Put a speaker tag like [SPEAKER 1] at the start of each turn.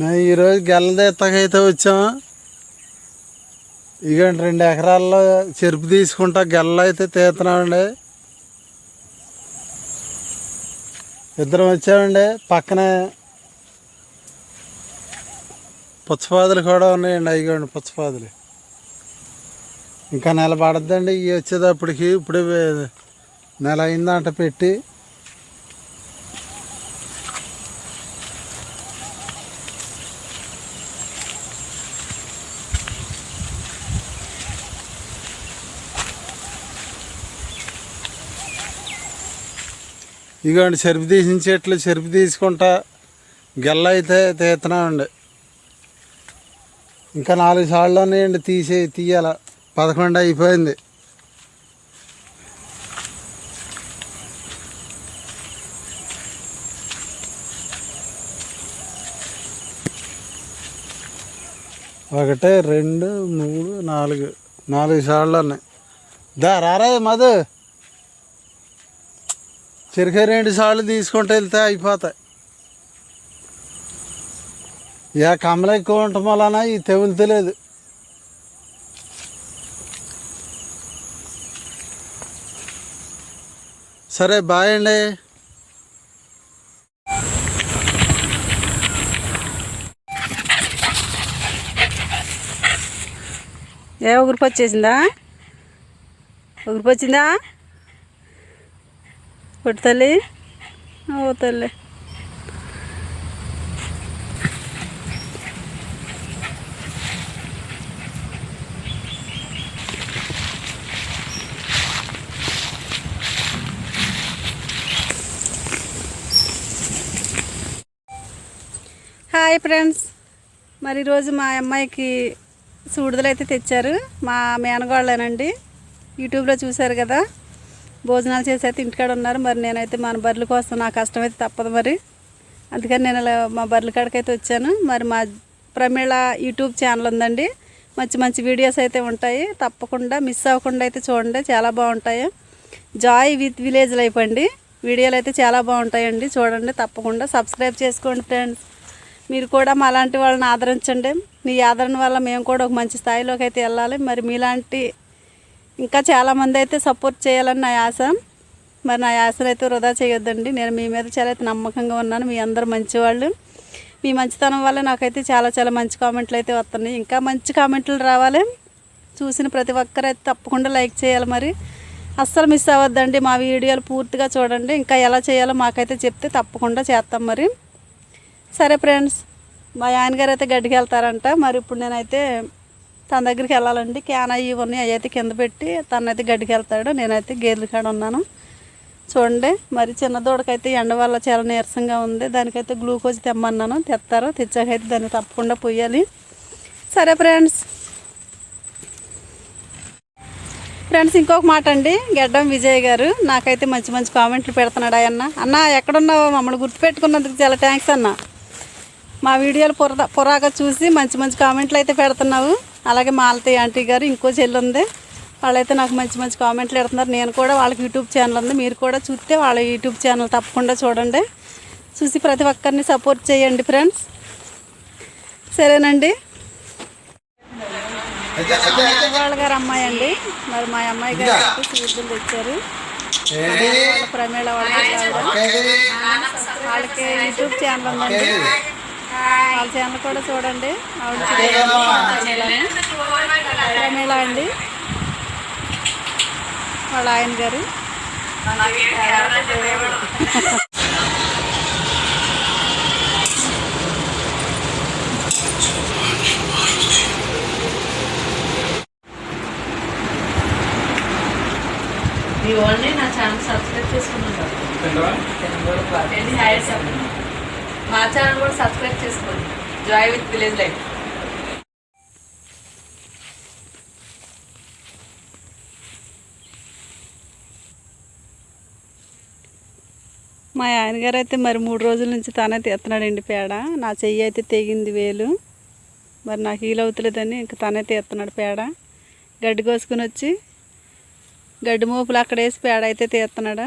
[SPEAKER 1] మేము ఈరోజు గెల్ల ఎత్తకైతే వచ్చాము ఇగండి రెండు ఎకరాల్లో చెరుపు తీసుకుంటా గెల్ల అయితే తీస్తున్నామండి. ఇద్దరం వచ్చామండి పక్కనే పుచ్చపాదులు కూడా ఉన్నాయండి అయ్యండి పుచ్చపాదులు. ఇంకా నెల పడద్దండి ఇవి వచ్చేటప్పటికి ఇప్పుడే నెల అయిందంట పెట్టి. ఇదిగోండి చెరుపు తీసిన చెట్లు చెరుపు తీసుకుంటా గెల్ల అయితే తీస్తున్నామండి ఇంకా నాలుగు సార్లు ఉన్నాయండి తీసే తీయాల. పదకొండు అయిపోయింది. ఒకటి రెండు మూడు నాలుగు. నాలుగు సార్లు ఉన్నాయి. దా రారా మధు. చిరక రెండు సార్లు తీసుకుంటూ వెళ్తే అయిపోతాయి. ఇక కమ్మలు ఎక్కువ ఉండటం వలన ఈ తెగులుతలేదు సరే బాయ్ అండి.
[SPEAKER 2] ఏ ఉగురిపి వచ్చేసిందా వచ్చిందా పొట్టు తల్లి హాయ్ ఫ్రెండ్స్. మరి ఈరోజు మా అమ్మాయికి సూడిదలు అయితే తెచ్చారు. మా మేనగోళ్ళేనండి. యూట్యూబ్లో చూశారు కదా. భోజనాలు చేసి అయితే ఇంటికాడ ఉన్నారు. మరి నేనైతే మన బర్రెల కోసం నా కష్టం అయితే తప్పదు మరి. అందుకని నేను ఇలా మా బర్రెల కాడికైతే వచ్చాను. మరి మా ప్రమీళ యూట్యూబ్ ఛానల్ ఉందండి. మంచి మంచి వీడియోస్ అయితే ఉంటాయి. తప్పకుండా మిస్ అవ్వకుండా అయితే చూడండి. చాలా బాగుంటాయి. జాయ్ విత్ విలేజ్ లైఫ్ అండి. వీడియోలు అయితే చాలా బాగుంటాయండి. చూడండి తప్పకుండా. సబ్స్క్రైబ్ చేసుకోండి ఫ్రెండ్స్ మీరు కూడా మా లాంటి వాళ్ళని ఆదరించండి. మీ ఆదరణ వల్ల మేము కూడా ఒక మంచి స్థాయిలోకి అయితే వెళ్ళాలి. మరి మీలాంటి ఇంకా చాలామంది అయితే సపోర్ట్ చేయాలని నా ఆశ. మరి నా ఆశను అయితే వృధా చేయొద్దండి. నేను మీ మీద చాలా అయితే నమ్మకంగా ఉన్నాను. మీ అందరు మంచివాళ్ళు. మీ మంచితనం వల్ల నాకైతే చాలా చాలా మంచి కామెంట్లు అయితే వస్తున్నాయి. ఇంకా మంచి కామెంట్లు రావాలి. చూసిన ప్రతి ఒక్కరు అయితే తప్పకుండా లైక్ చేయాలి మరి. అస్సలు మిస్ అవ్వద్దండి. మా వీడియోలు పూర్తిగా చూడండి. ఇంకా ఎలా చేయాలో మాకైతే చెప్తే తప్పకుండా చేస్తాం మరి. సరే ఫ్రెండ్స్ మా ఆయనగారు అయితే గడ్డికి వెళ్తారంట. మరి ఇప్పుడు నేనైతే తన దగ్గరికి వెళ్ళాలండి. క్యాన్ అయ్యి ఉన్నాయి అవి అయితే కింద పెట్టి తనైతే గడ్డికి వెళ్తాడు. నేనైతే గేదెల కాడ ఉన్నాను. చూడండి మరి చిన్న దూడకైతే ఎండ వల్ల చాలా నీరసంగా ఉంది. దానికైతే గ్లూకోజ్ తెమ్మన్నాను. తెస్తారు తెచ్చాకైతే దాన్ని తప్పకుండా పోయాలి సరే ఫ్రెండ్స్. ఫ్రెండ్స్ ఇంకొక మాట అండి. గెడ్డం విజయ్ గారు నాకైతే మంచి మంచి కామెంట్లు పెడుతున్నాడు ఆయన అన్న ఎక్కడున్నావు మమ్మల్ని గుర్తుపెట్టుకున్నందుకు చాలా థ్యాంక్స్ అన్న. మా వీడియోలు పొర పొరాగా చూసి మంచి మంచి కామెంట్లు అయితే పెడుతున్నావు. అలాగే మాలతి ఆంటీ గారు ఇంకో చెల్లి ఉంది. వాళ్ళైతే నాకు మంచి మంచి కామెంట్లు పెడుతున్నారు. నేను కూడా వాళ్ళకి యూట్యూబ్ ఛానల్ ఉంది. మీరు కూడా చూస్తే వాళ్ళ యూట్యూబ్ ఛానల్ తప్పకుండా చూడండి. చూసి ప్రతి ఒక్కరిని సపోర్ట్ చేయండి ఫ్రెండ్స్. సరేనండి. వాళ్ళ గారు అమ్మాయి అండి. మరి మా అమ్మాయి గారు స్వీట్లు తెచ్చారు. ప్రమేళ వాళ్ళ. వాళ్ళకి యూట్యూబ్ ఛానల్ ఉందండి. వాళ్ళ ఛానల్ కూడా చూడండి. ఆవిడ ప్రమేళ ప్రమేళ అండి. వాళ్ళ ఆయన గారు.
[SPEAKER 3] ఓన్లీ నా ఛానల్ సబ్స్క్రైబ్ చేసుకున్నాను. మా ఛానల్ కూడా సబ్స్క్రైబ్ చేసుకోండి. జాయ్ విత్ విలేజ్ లైఫ్
[SPEAKER 2] మా ఆయనగారు అయితే మరి మూడు రోజుల నుంచి తానే తీస్తున్నాడండి పేడ. నా చెయ్యి అయితే తెగింది వేలు. మరి నాకు హీల్ అవుతలేదని ఇంకా తానే తీస్తున్నాడు పేడ. గడ్డి కోసుకుని వచ్చి గడ్డి మోపులు అక్కడ వేసి పేడ అయితే తీస్తున్నాడు.